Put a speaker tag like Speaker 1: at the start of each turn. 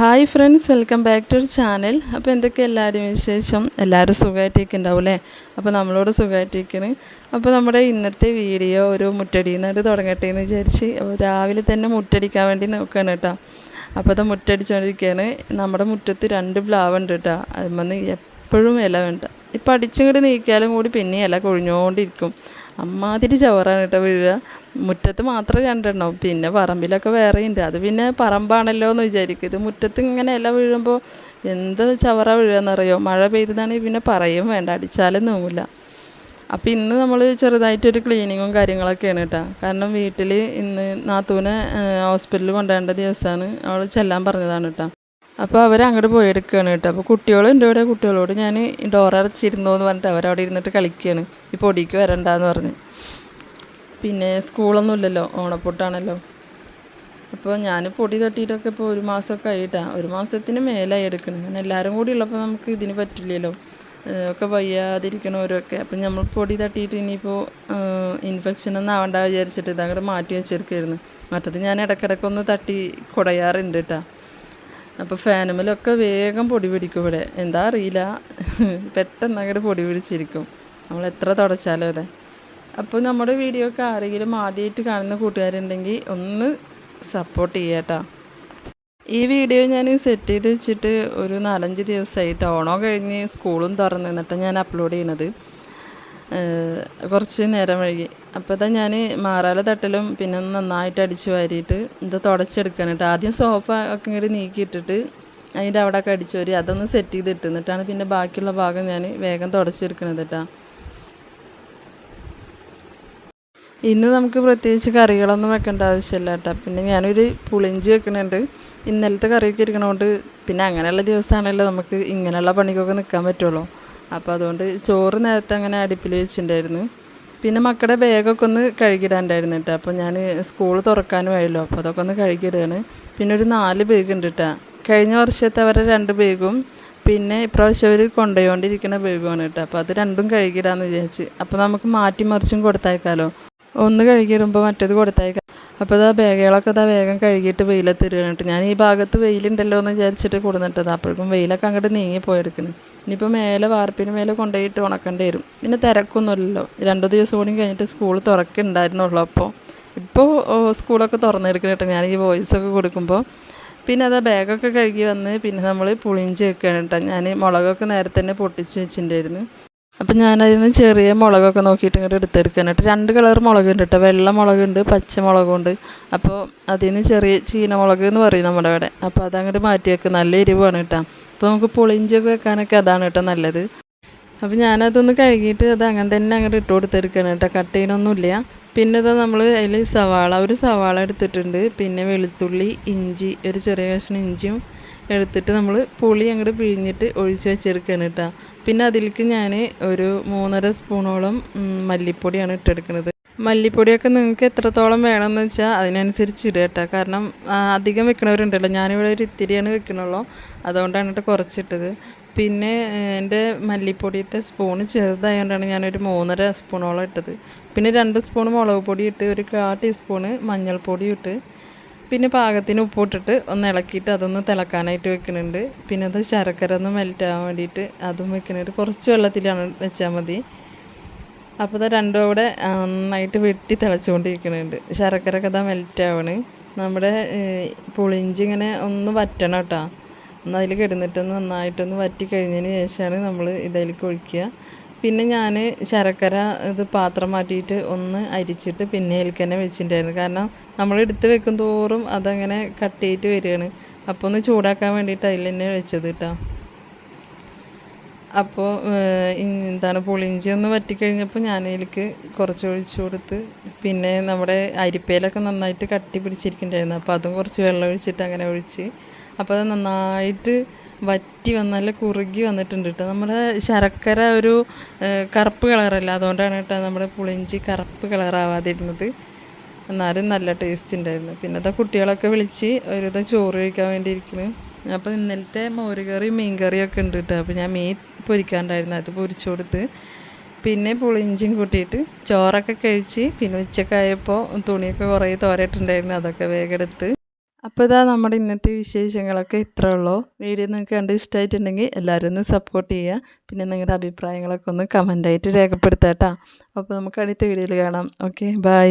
Speaker 1: Hi friends welcome back to channel അപ്പോൾ എന്തൊക്കെ എല്ലാവരും വിശേഷം? എല്ലാവരും സുഖമായിട്ടിരിക്കുന്നുണ്ടാവും അല്ലേ? അപ്പോൾ നമ്മളോട് സുഖമായിട്ടിരിക്കണ്. അപ്പോൾ നമ്മുടെ ഇന്നത്തെ വീഡിയോ ഒരു മുറ്റടിയുന്നായിട്ട് തുടങ്ങട്ടെ എന്ന് വിചാരിച്ച് അപ്പോൾ രാവിലെ തന്നെ മുറ്റടിക്കാൻ വേണ്ടി നോക്കുകയാണ് കേട്ടോ. അപ്പോൾ അത് മുറ്റടിച്ചുകൊണ്ടിരിക്കുകയാണ് നമ്മുടെ മുറ്റത്ത് രണ്ട് പ്ലാവ് ഉണ്ട് കേട്ടോ. അതിൽ എപ്പോഴും ഇല വേണ്ട. ഇപ്പം അടിച്ചിങ്ങോട്ട് നീക്കിയാലും കൂടി പിന്നെ ഇല കൊഴിഞ്ഞുകൊണ്ടിരിക്കും അമ്മാതിരി ചവറാണ് കേട്ടോ വീഴുക. മുറ്റത്ത് മാത്രം രണ്ടെണ്ണം. പിന്നെ പറമ്പിലൊക്കെ വേറെയുണ്ട്. അത് പിന്നെ പറമ്പാണല്ലോ എന്ന് വിചാരിക്കും. ഇത് മുറ്റത്ത് ഇങ്ങനെ ഇല വീഴുമ്പോൾ എന്ത് ചവറ വീഴുകയെന്നറിയോ? മഴ പെയ്തതാണെങ്കിൽ പിന്നെ പറയും വേണ്ട. അടിച്ചാലും നീങ്ങില്ല അപ്പോൾ ഇന്ന് നമ്മൾ ചെറുതായിട്ടൊരു ക്ലീനിങ്ങും കാര്യങ്ങളൊക്കെയാണ് കേട്ടോ. കാരണം വീട്ടിൽ ഇന്ന് നാത്തൂനെ ഹോസ്പിറ്റലിൽ കൊണ്ടുപോകേണ്ട ദിവസമാണ് അവൾ ചെല്ലാൻ പറഞ്ഞതാണ് കേട്ടോ. അപ്പോൾ അവർ അങ്ങോട്ട് പോയി പോയെടുക്കുകയാണ് കേട്ടോ അപ്പോൾ കുട്ടികളുണ്ട് ഇവിടെ കുട്ടികളോട് ഞാൻ ഡോർ അടച്ചിരുന്നു എന്ന് പറഞ്ഞിട്ട് അവരവിടെ ഇരുന്നിട്ട് കളിക്കുകയാണ് ഈ പൊടിക്ക് വരണ്ടെന്ന് പറഞ്ഞ്. പിന്നെ സ്കൂളൊന്നും ഇല്ലല്ലോ ഓണപ്പൊട്ടാണല്ലോ അപ്പോൾ ഞാൻ പൊടി തട്ടിയിട്ടൊക്കെ ഇപ്പോൾ ഒരു മാസമൊക്കെ ആയിട്ടാണ് ഒരു മാസത്തിന് മേലായി എടുക്കണം. കാരണം എല്ലാവരും കൂടി ഉള്ളപ്പോൾ നമുക്ക് ഇതിന് പറ്റില്ലല്ലോ. ഒക്കെ വയ്യാതിരിക്കണവരൊക്കെ അപ്പം നമ്മൾ പൊടി തട്ടിയിട്ട് ഇനിയിപ്പോൾ ഇൻഫെക്ഷൻ ഒന്നും ആവണ്ട വിചാരിച്ചിട്ട് ഇതങ്ങോട്ട് മാറ്റി വെച്ചെടുക്കായിരുന്നു. മറ്റത് ഞാൻ ഇടയ്ക്കിടയ്ക്കൊന്ന് തട്ടി കുടയാറുണ്ട് കേട്ടോ. അപ്പോൾ ഫാനുമലൊക്കെ വേഗം പൊടി പിടിക്കും ഇവിടെ. എന്താ അറിയില്ല. പെട്ടെന്ന് അങ്ങോട്ട് പൊടി പിടിച്ചിരിക്കും. നമ്മൾ എത്ര തുടച്ചാലും അതെ. അപ്പോൾ നമ്മുടെ വീഡിയോ ഒക്കെ ആരെങ്കിലും ആദ്യമായിട്ട് കാണുന്ന കൂട്ടുകാരുണ്ടെങ്കിൽ ഒന്ന് സപ്പോർട്ട് ചെയ്യാട്ടോ ഈ വീഡിയോ ഞാൻ സെറ്റ് ചെയ്ത് വെച്ചിട്ട് ഒരു നാലഞ്ച് ദിവസമായിട്ട് ഓണോ കഴിഞ്ഞ് സ്കൂളും തുറന്ന് എന്നിട്ടാണ് ഞാൻ അപ്ലോഡ് ചെയ്യണത്. കുറച്ച് നേരം വൈകി. അപ്പോൾ ഇതാ ഞാൻ മാറാല തട്ടലും പിന്നെ നന്നായിട്ട് അടിച്ച് വാരിയിട്ട് ഇത് തുടച്ചെടുക്കണം കേട്ടോ. ആദ്യം സോഫ ഒക്കെ ഇങ്ങോട്ട് നീക്കിയിട്ടിട്ട് അതിന്റെ അവിടെ ഒക്കെ അടിച്ച് വരി അതൊന്ന് സെറ്റ് ചെയ്തിട്ട് എന്നിട്ടാണ് പിന്നെ ബാക്കിയുള്ള ഭാഗം ഞാൻ വേഗം തുടച്ചെടുക്കണത് കേട്ടോ. ഇന്ന് നമുക്ക് പ്രത്യേകിച്ച് കറികളൊന്നും വെക്കേണ്ട ആവശ്യമില്ല കേട്ടോ. പിന്നെ ഞാനൊരു പുളിഞ്ചി വെക്കുന്നുണ്ട് ഇന്നലത്തെ കറിയൊക്കെ ഇരിക്കണോണ്ട് പിന്നെ അങ്ങനെയുള്ള ദിവസമാണല്ലോ നമുക്ക് ഇങ്ങനെയുള്ള പണിക്കൊക്കെ നിൽക്കാൻ പറ്റുള്ളൂ. അപ്പോൾ അതുകൊണ്ട് ചോറ് നേരത്തെ അങ്ങനെ അടുപ്പിൽ വെച്ചിട്ടുണ്ടായിരുന്നു. പിന്നെ മക്കളുടെ ബാഗൊക്കെ ഒന്ന് കഴുകിടാണ്ടായിരുന്നു കേട്ടോ. അപ്പോൾ ഞാൻ സ്കൂൾ തുറക്കാനും ആയല്ലോ അപ്പോൾ അതൊക്കെ ഒന്ന് കഴുകിയിടുകയാണ്. പിന്നെ ഒരു നാല് ബാഗ് ഉണ്ട് കേട്ടോ. കഴിഞ്ഞ വർഷത്തെ അവരുടെ രണ്ട് ബാഗും പിന്നെ ഇപ്രാവശ്യം അവർ കൊണ്ടുപോയിക്കൊണ്ടിരിക്കുന്ന ബാഗുമാണ് കേട്ടോ. അപ്പോൾ അത് രണ്ടും കഴുകിയിടാമെന്ന് വിചാരിച്ച്. അപ്പോൾ നമുക്ക് മാറ്റി മറിച്ചും കൊടുത്തയക്കാമല്ലോ ഒന്ന് കഴുകിയിടുമ്പോൾ മറ്റേത് കൊടുത്തയക്കാം അപ്പോൾ ഇതാ ബാഗുകളൊക്കെ ഇതാ വേഗം കഴുകിയിട്ട് വെയിലത്ത് ഇടുകയാണ് ഞാൻ ഈ ഭാഗത്ത് വെയിലുണ്ടല്ലോ എന്ന് വിചാരിച്ചിട്ട് കൊടുന്നിട്ടത്. അപ്പോഴേക്കും വെയിലൊക്കെ അങ്ങോട്ട് നീങ്ങി പോയെടുക്കണം ഇനിയിപ്പോൾ മേലെ വാർപ്പിന് മേലെ കൊണ്ടുപോയിട്ട് ഉണക്കേണ്ടി വരും. പിന്നെ തിരക്കൊന്നുമില്ലല്ലോ. രണ്ടു ദിവസം കൂടി കഴിഞ്ഞിട്ട് സ്കൂൾ തുറക്കുന്നുണ്ടായിരുന്നുള്ളൂ അപ്പോൾ ഇപ്പോൾ സ്കൂളൊക്കെ തുറന്നെടുക്കണം കേട്ടോ. ഞാൻ ഈ വോയിസൊക്കെ കൊടുക്കുമ്പോൾ പിന്നെ അതാ ബാഗൊക്കെ കഴുകി വന്ന് പിന്നെ നമ്മൾ പുളിഞ്ചി വെക്കുകയാണ് കേട്ടോ. ഞാൻ മുളകൊക്കെ നേരത്തെ തന്നെ പൊട്ടിച്ച് വെച്ചിട്ടുണ്ടായിരുന്നു. അപ്പം ഞാനതിൽ നിന്ന് ചെറിയ മുളകൊക്കെ നോക്കിയിട്ട് ഇങ്ങോട്ട് എടുത്തെടുക്കാനായിട്ട് രണ്ട് കളർ മുളകുണ്ട് കേട്ടോ. വെള്ള മുളകുണ്ട് പച്ചമുളകുണ്ട് അപ്പോൾ അതിൽ നിന്ന് ചെറിയ ചീനമുളക് എന്ന് പറയും നമ്മുടെ ഇവിടെ അപ്പോൾ അതങ്ങോട്ട് മാറ്റി വെക്കുക നല്ല എരിവാണ് കേട്ടോ. അപ്പോൾ നമുക്ക് പുളിഞ്ചൊക്കെ വെക്കാനൊക്കെ അതാണ് കേട്ടോ നല്ലത്. അപ്പോൾ ഞാനതൊന്ന് കഴുകിയിട്ട് അത് അങ്ങനെ തന്നെ അങ്ങോട്ട് ഇട്ട് കൊടുത്തെടുക്കണം കേട്ടോ. കട്ട് ചെയ്യണമൊന്നുമില്ല പിന്നെ ഇത് നമ്മൾ അതിൽ സവാള ഒരു സവാള എടുത്തിട്ടുണ്ട്. പിന്നെ വെളുത്തുള്ളി ഇഞ്ചി ഒരു ചെറിയ കഷ്ണം ഇഞ്ചിയും എടുത്തിട്ട് നമ്മൾ പുളി അങ്ങോട്ട് പിഴിഞ്ഞിട്ട് ഒഴിച്ച് വെച്ചെടുക്കുകയാണ് കേട്ടോ. പിന്നെ അതിലേക്ക് ഞാൻ ഒരു മൂന്നര സ്പൂണോളം മല്ലിപ്പൊടിയാണ് ഇട്ടെടുക്കുന്നത് മല്ലിപ്പൊടിയൊക്കെ നിങ്ങൾക്ക് എത്രത്തോളം വേണമെന്ന് വെച്ചാൽ അതിനനുസരിച്ച് ഇടുക കേട്ടോ. കാരണം അധികം വെക്കണവരുണ്ടല്ലോ. ഞാനിവിടെ ഒരു ഇത്തിരിയാണ് വെക്കണുള്ളൂ. അതുകൊണ്ടാണ് കേട്ടോ കുറച്ചിട്ടത്. പിന്നെ എന്റെ മല്ലിപ്പൊടിയത്തെ സ്പൂണ് ചെറുതായതുകൊണ്ടാണ് ഞാനൊരു മൂന്നര സ്പൂണോളം ഇട്ടത്. പിന്നെ രണ്ട് സ്പൂൺ മുളക് പൊടി ഇട്ട് ഒരു കാ ടീസ്പൂണ് മഞ്ഞൾപ്പൊടി ഇട്ട് പിന്നെ പാകത്തിന് ഉപ്പിട്ടിട്ട് ഒന്ന് ഇളക്കിയിട്ട് അതൊന്ന് തിളക്കാനായിട്ട് വെക്കുന്നുണ്ട് പിന്നെ അത് ശർക്കര ഒന്ന് മെൽറ്റ് വേണ്ടിയിട്ട് അതും വെക്കുന്നുണ്ട് കുറച്ച് വെള്ളത്തിലാണ് വെച്ചാൽ മതി. അപ്പോൾ അത് രണ്ടും കൂടെ നന്നായിട്ട് വെട്ടി തിളച്ചുകൊണ്ടിരിക്കുന്നുണ്ട്. ശർക്കര ഒക്കെ അതാ മെൽറ്റ് ആവണ് നമ്മുടെ പുളിഞ്ചി ഇങ്ങനെ ഒന്ന് വറ്റണം കേട്ടോ. ഒന്ന് അതിൽ കിടന്നിട്ട് നന്നായിട്ടൊന്ന് വറ്റി കഴിഞ്ഞതിന് ശേഷമാണ് നമ്മൾ ഇതിലേക്ക് ഒഴിക്കുക. പിന്നെ ഞാൻ ശർക്കര ഇത് പാത്രം മാറ്റിയിട്ട് ഒന്ന് അരിച്ചിട്ട് പിന്നെ അതിലേക്ക് തന്നെ വെച്ചിട്ടുണ്ടായിരുന്നു. കാരണം നമ്മൾ എടുത്ത് വെക്കും തോറും അതങ്ങനെ കട്ടിയിട്ട് വരികയാണ്. അപ്പോൾ ഒന്ന് ചൂടാക്കാൻ വേണ്ടിയിട്ട് അതിൽ തന്നെ വെച്ചത് കേട്ടോ. അപ്പോൾ എന്താണ് പുളിഞ്ചി ഒന്ന് വറ്റിക്കഴിഞ്ഞപ്പോൾ ഞാൻ അതിലേക്ക് കുറച്ച് ഒഴിച്ചു കൊടുത്ത് പിന്നെ നമ്മുടെ അരിപ്പയിലൊക്കെ നന്നായിട്ട് കട്ടി പിടിച്ചിരിക്കുന്നുണ്ടായിരുന്നു അപ്പോൾ അതും കുറച്ച് വെള്ളം ഒഴിച്ചിട്ട് അങ്ങനെ ഒഴിച്ച് അപ്പോൾ അത് നന്നായിട്ട് വറ്റി വന്നല്ല നല്ല കുറുകി വന്നിട്ടുണ്ട് കേട്ടോ. നമ്മുടെ ശർക്കര ഒരു കറുപ്പ് കളറല്ല. അതുകൊണ്ടാണ് കേട്ടോ നമ്മുടെ പുളിഞ്ചി കറുപ്പ് കളറാവാതിരുന്നത്. എന്നാലും നല്ല ടേസ്റ്റ് ഉണ്ടായിരുന്നു. പിന്നെ അത് കുട്ടികളൊക്കെ വിളിച്ച് ഒരുവിധം ചോറ് കഴിക്കാൻ വേണ്ടി ഇരിക്കുന്നു അപ്പോൾ ഇന്നലത്തെ മോരുകറി മീൻ കറിയൊക്കെ ഉണ്ട് കേട്ടോ അപ്പോൾ ഞാൻ മീൻ പൊരിക്കാണ്ടായിരുന്നു. അത് പൊരിച്ചു കൊടുത്ത് പിന്നെ പുളിഞ്ചിയും കൂട്ടിയിട്ട് ചോറൊക്കെ കഴിച്ച് പിന്നെ ഉച്ചക്കായപ്പോൾ തുണിയൊക്കെ കുറേ തോരയിട്ടുണ്ടായിരുന്നു അതൊക്കെ വേഗം എടുത്ത്. അപ്പോൾ ഇതാ നമ്മുടെ ഇന്നത്തെ വിശേഷങ്ങളൊക്കെ ഇത്ര ഉള്ളൂ. വീഡിയോ നിങ്ങൾക്ക് കണ്ട് ഇഷ്ടമായിട്ടുണ്ടെങ്കിൽ എല്ലാവരും ഒന്ന് സപ്പോർട്ട് ചെയ്യുക. പിന്നെ നിങ്ങളുടെ അഭിപ്രായങ്ങളൊക്കെ ഒന്ന് കമന്റായിട്ട് രേഖപ്പെടുത്താം കേട്ടോ അപ്പോൾ നമുക്ക് അടുത്ത വീഡിയോയിൽ കാണാം. Okay bye